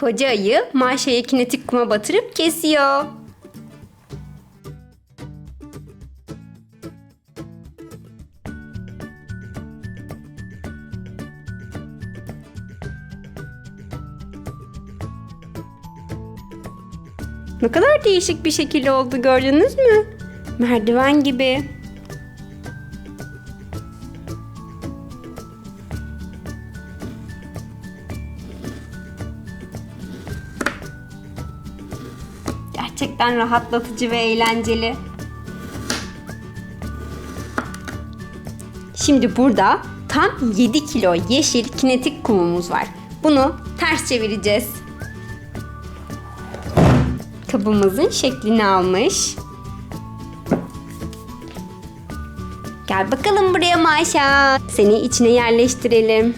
Koca ayı Maşa'yı kinetik kuma batırıp kesiyor. Ne kadar değişik bir şekil oldu gördünüz mü? Merdiven gibi. Gerçekten rahatlatıcı ve eğlenceli. Şimdi burada tam 7 kilo yeşil kinetik kumumuz var. Bunu ters çevireceğiz. Kabımızın şeklini almış. Gel bakalım buraya Maşa. Seni içine yerleştirelim.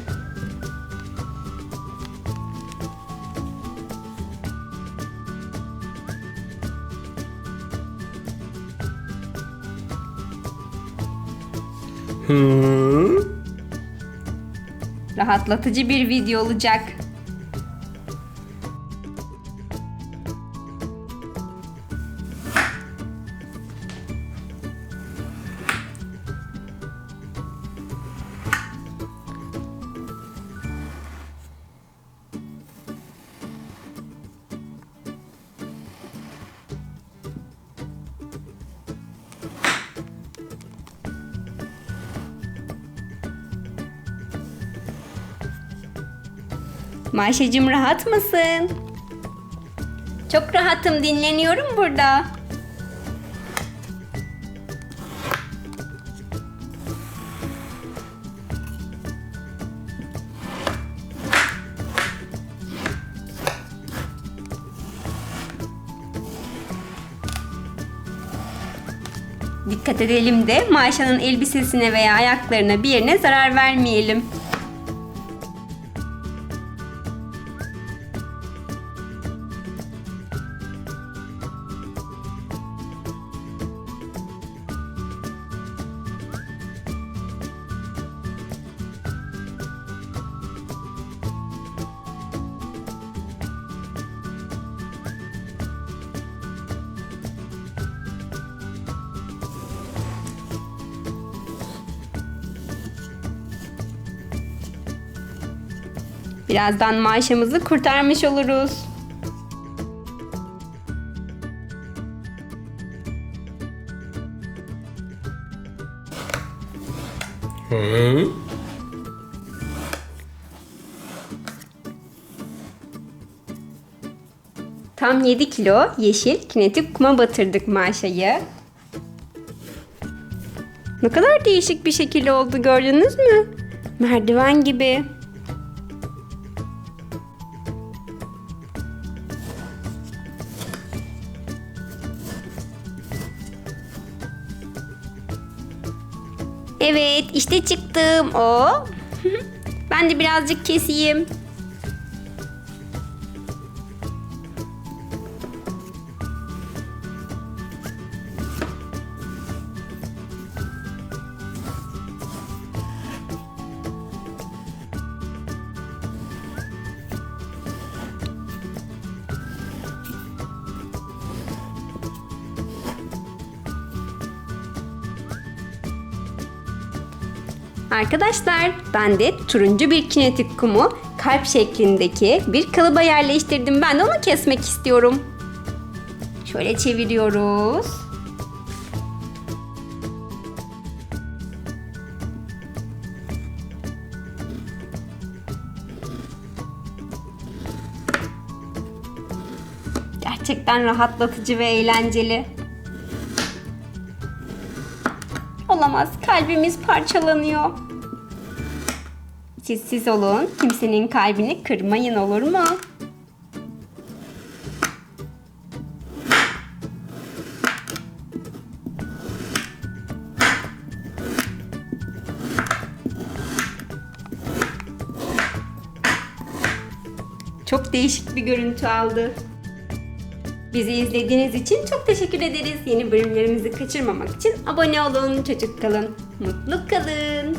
Rahatlatıcı bir video olacak. Maşacığım rahat mısın? Çok rahatım dinleniyorum burada. Dikkat edelim de Maşa'nın elbisesine veya ayaklarına bir yerine zarar vermeyelim. Birazdan maaşımızı kurtarmış oluruz. Hı? Tam 7 kilo yeşil kinetik kuma batırdık maşayı. Ne kadar değişik bir şekil oldu gördünüz mü? Merdiven gibi. Evet işte çıktım. O. ben de birazcık keseyim. Arkadaşlar ben de turuncu bir kinetik kumu kalp şeklindeki bir kalıba yerleştirdim. Ben de onu kesmek istiyorum. Şöyle çeviriyoruz. Gerçekten rahatlatıcı ve eğlenceli. Olamaz. Kalbimiz parçalanıyor. Siz siz olun. Kimsenin kalbini kırmayın olur mu? Çok değişik bir görüntü aldı. Bizi izlediğiniz için çok teşekkür ederiz. Yeni bölümlerimizi kaçırmamak için abone olun, çocuk kalın, mutlu kalın.